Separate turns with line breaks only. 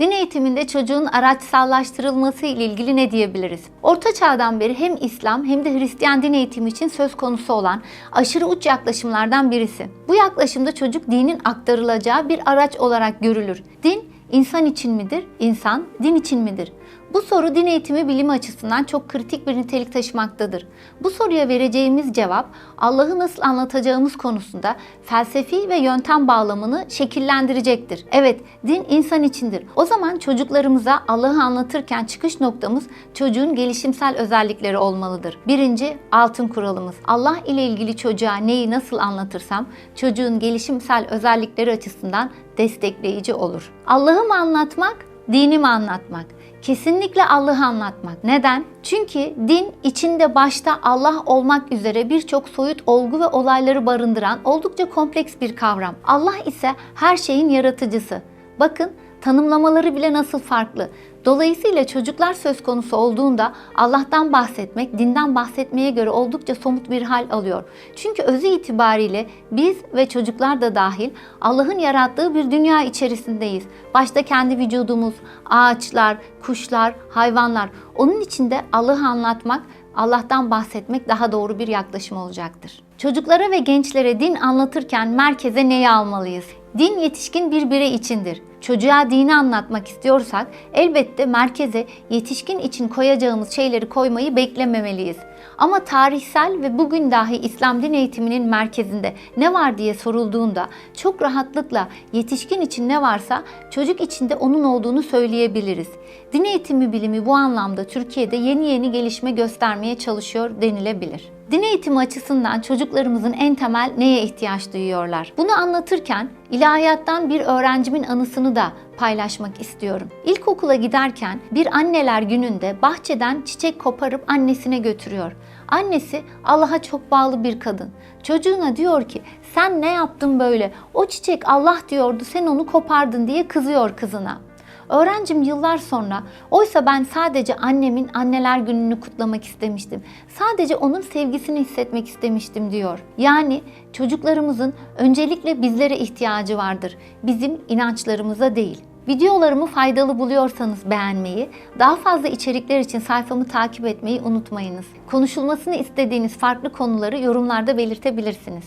Din eğitiminde çocuğun araçsallaştırılması ile ilgili ne diyebiliriz? Orta çağdan beri hem İslam hem de Hristiyan din eğitimi için söz konusu olan aşırı uç yaklaşımlardan birisi. Bu yaklaşımda çocuk dinin aktarılacağı bir araç olarak görülür. Din insan için midir? İnsan din için midir? Bu soru din eğitimi bilimi açısından çok kritik bir nitelik taşımaktadır. Bu soruya vereceğimiz cevap Allah'ı nasıl anlatacağımız konusunda felsefi ve yöntem bağlamını şekillendirecektir. Evet, din insan içindir. O zaman çocuklarımıza Allah'ı anlatırken çıkış noktamız çocuğun gelişimsel özellikleri olmalıdır. Birinci altın kuralımız. Allah ile ilgili çocuğa neyi nasıl anlatırsam çocuğun gelişimsel özellikleri açısından destekleyici olur. Allah'ı mı anlatmak, dini mi anlatmak? Kesinlikle Allah'ı anlatmak. Neden? Çünkü din içinde başta Allah olmak üzere birçok soyut olgu ve olayları barındıran oldukça kompleks bir kavram. Allah ise her şeyin yaratıcısı. Bakın tanımlamaları bile nasıl farklı. Dolayısıyla çocuklar söz konusu olduğunda Allah'tan bahsetmek, dinden bahsetmeye göre oldukça somut bir hal alıyor. Çünkü özü itibariyle biz ve çocuklar da dahil Allah'ın yarattığı bir dünya içerisindeyiz. Başta kendi vücudumuz, ağaçlar, kuşlar, hayvanlar. Onun içinde Allah'ı anlatmak, Allah'tan bahsetmek daha doğru bir yaklaşım olacaktır. Çocuklara ve gençlere din anlatırken merkeze neyi almalıyız? Din yetişkin bir birey içindir. Çocuğa dini anlatmak istiyorsak elbette merkeze yetişkin için koyacağımız şeyleri koymayı beklememeliyiz. Ama tarihsel ve bugün dahi İslam din eğitiminin merkezinde ne var diye sorulduğunda çok rahatlıkla yetişkin için ne varsa çocuk için de onun olduğunu söyleyebiliriz. Din eğitimi bilimi bu anlamda Türkiye'de yeni yeni gelişme göstermeye çalışıyor denilebilir. Din eğitimi açısından çocuklarımızın en temel neye ihtiyaç duyuyorlar? Bunu anlatırken ilahiyattan bir öğrencimin anısını da paylaşmak istiyorum. İlkokula giderken bir anneler gününde bahçeden çiçek koparıp annesine götürüyor. Annesi Allah'a çok bağlı bir kadın. Çocuğuna diyor ki sen ne yaptın böyle? O çiçek Allah diyordu sen onu kopardın diye kızıyor kızına. Öğrencim yıllar sonra oysa ben sadece annemin anneler gününü kutlamak istemiştim. Sadece onun sevgisini hissetmek istemiştim diyor. Yani çocuklarımızın öncelikle bizlere ihtiyacı vardır. Bizim inançlarımıza değil. Videolarımı faydalı buluyorsanız beğenmeyi, daha fazla içerikler için sayfamı takip etmeyi unutmayınız. Konuşulmasını istediğiniz farklı konuları yorumlarda belirtebilirsiniz.